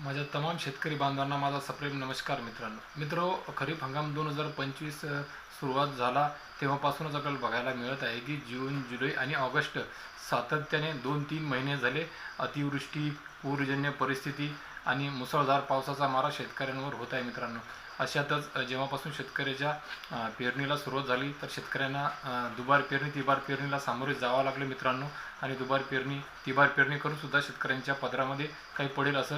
माझ्या तमाम शेतकरी बांधवांना माझा सप्रेम नमस्कार मित्रांनो. मित्रो खरीप हंगाम दोन हजार पंचवीस सुरुवात झाला तेव्हापासूनच आपल्याला बघायला मिळत आहे की जून जुलै आणि ऑगस्ट सातत्याने दोन तीन महिने झाले अतिवृष्टी पूरजन्य परिस्थिती आणि मुसळधार पावसाचा मारा शेतकऱ्यांवर होत आहे मित्रांनो. अशातच जेव्हापासून शेतकऱ्याच्या पेरणीला सुरुवात झाली तर शेतकऱ्यांना दुबार पेरणी तिबार पेरणीला सामोरे जावं लागलं मित्रांनो. आणि दुबार पेरणी तिबार पेरणी करून सुद्धा शेतकऱ्यांच्या पदरामध्ये काही पडेल असं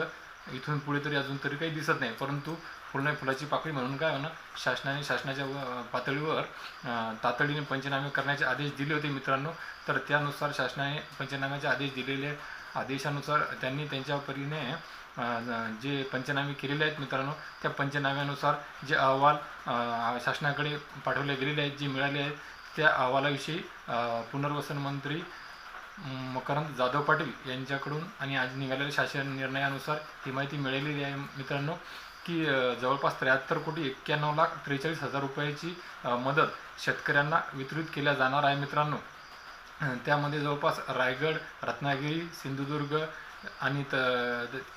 इथून पुढे तरी अजून तरी काही दिसत नाही. परंतु फुलणे फुलाची पाकळी म्हणून काय म्हणा शासनाने शासनाच्या व- पातळीवर तातडीने पंचनामे करण्याचे आदेश दिले होते मित्रांनो. तर त्यानुसार शासनाने पंचनाम्याचे आदेश दिलेले आदेशानुसार त्यांनी त्यांच्या परीने जे पंचनामे केलेले आहेत मित्रांनो त्या पंचनाम्यानुसार जे अहवाल शासनाकडे पाठवले गेलेले आहेत जे मिळाले आहेत त्या अहवालाविषयी पुनर्वसन मंत्री मकरंद जाधव पाटील यांच्याकडून आणि आज निघालेल्या शासन निर्णयानुसार ही माहिती मिळालेली आहे मित्रांनो की जवळपास त्र्याहत्तर कोटी एक्क्याण्णव लाख त्रेचाळीस हजार रुपयाची मदत शेतकऱ्यांना वितरित केल्या जाणार आहे मित्रांनो. त्यामध्ये जवळपास रायगड रत्नागिरी सिंधुदुर्ग आणि त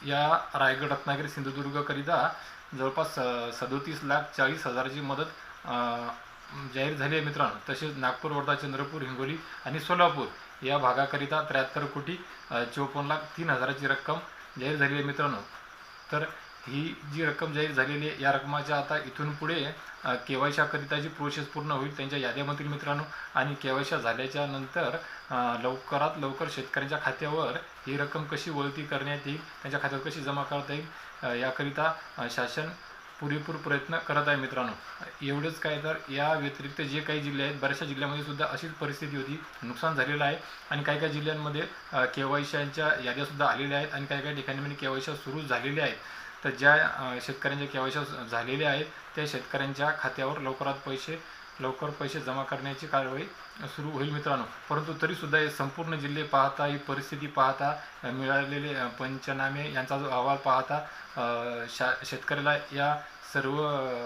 या रायगड रत्नागिरी सिंधुदुर्गकरिता जवळपास सदोतीस लाख चाळीस हजाराची मदत जाहीर झाली आहे मित्रांनो. तसेच नागपूर वर्धा चंद्रपूर हिंगोली आणि सोलापूर या भागाकरिता त्र्याहत्तर कोटी चोपन्न लाख तीन हजाराची रक्कम जाहीर झाली आहे मित्रांनो. तर ही जी रक्कम जाहीर झालेली आहे या रकमाच्या आता इथून पुढे के वाय जी प्रोसेस पूर्ण होईल त्यांच्या याद्यामधील मित्रांनो. आणि के वाय झाल्याच्यानंतर लवकरात लवकर शेतकऱ्यांच्या खात्यावर ही रक्कम कशी वळती करण्यात येईल त्यांच्या खात्यावर कशी जमा करता येईल याकरिता शासन पुरेपूर प्रयत्न करत आहे मित्रांनो. एवढंच काय तर या व्यतिरिक्त जे काही जिल्हे आहेत बऱ्याचशा जिल्ह्यामध्ये सुद्धा अशीच परिस्थिती होती. नुकसान झालेलं आहे आणि काही काही जिल्ह्यांमध्ये के याद्यासुद्धा आलेल्या आहेत आणि काही काही ठिकाणी म्हणजे केवायश्या सुरू झालेल्या आहेत. तर ज्या शेतकऱ्यांच्या केवायश्या झालेल्या आहेत त्या शेतकऱ्यांच्या खात्यावर लवकरात पैसे लवकर पैसे जमा करण्याची कारवाई सुरू होईल मित्रांनो. परंतु तरीसुद्धा हे संपूर्ण जिल्हे पाहता ही परिस्थिती पाहता मिळालेले पंचनामे यांचा जो अहवाल पाहता शा शेतकऱ्याला या सर्व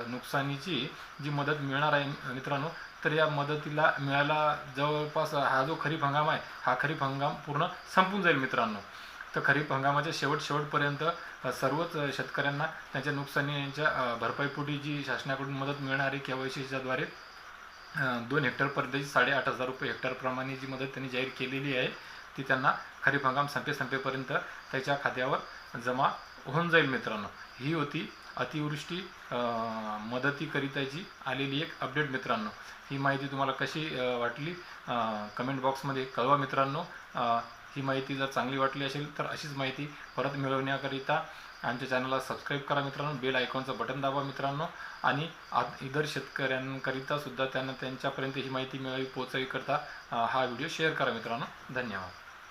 नुकसानीची जी मदत मिळणार आहे मित्रांनो तर या मदतीला मिळायला जवळपास हा जो खरीप हंगाम आहे हा खरीप हंगाम पूर्ण संपून जाईल मित्रांनो. तर खरीप हंगामाच्या शेवट शेवटपर्यंत सर्वच शेतकऱ्यांना त्यांच्या नुकसानीच्या भरपाईपोटी जी शासनाकडून मदत मिळणार आहे के दोन हेक्टर दोन हेक्टरपर्यंतची साडेआठ हजार रुपये हेक्टरप्रमाणे जी मदत त्यांनी जाहीर केलेली आहे ती त्यांना खरीप हंगाम संपे संपेपर्यंत त्याच्या खात्यावर जमा होऊन जाईल मित्रांनो. ही होती अतिवृष्टी मदतीकरिताची आलेली एक अपडेट मित्रांनो. ही माहिती तुम्हाला कशी वाटली? कमेंट बॉक्समध्ये कळवा मित्रांनो. ही माहिती जर चांगली वाटली असेल तर अशीच माहिती परत मिळवण्याकरिता आमच्या चॅनलला सबस्क्राईब करा मित्रांनो बेल आयकॉनचं बटन दाबा मित्रांनो आणि आत इतर शेतकऱ्यांकरिता सुद्धा त्यांना त्यांच्यापर्यंत ही माहिती मिळावी पोचावी करता हा व्हिडिओ शेअर करा मित्रांनो. धन्यवाद.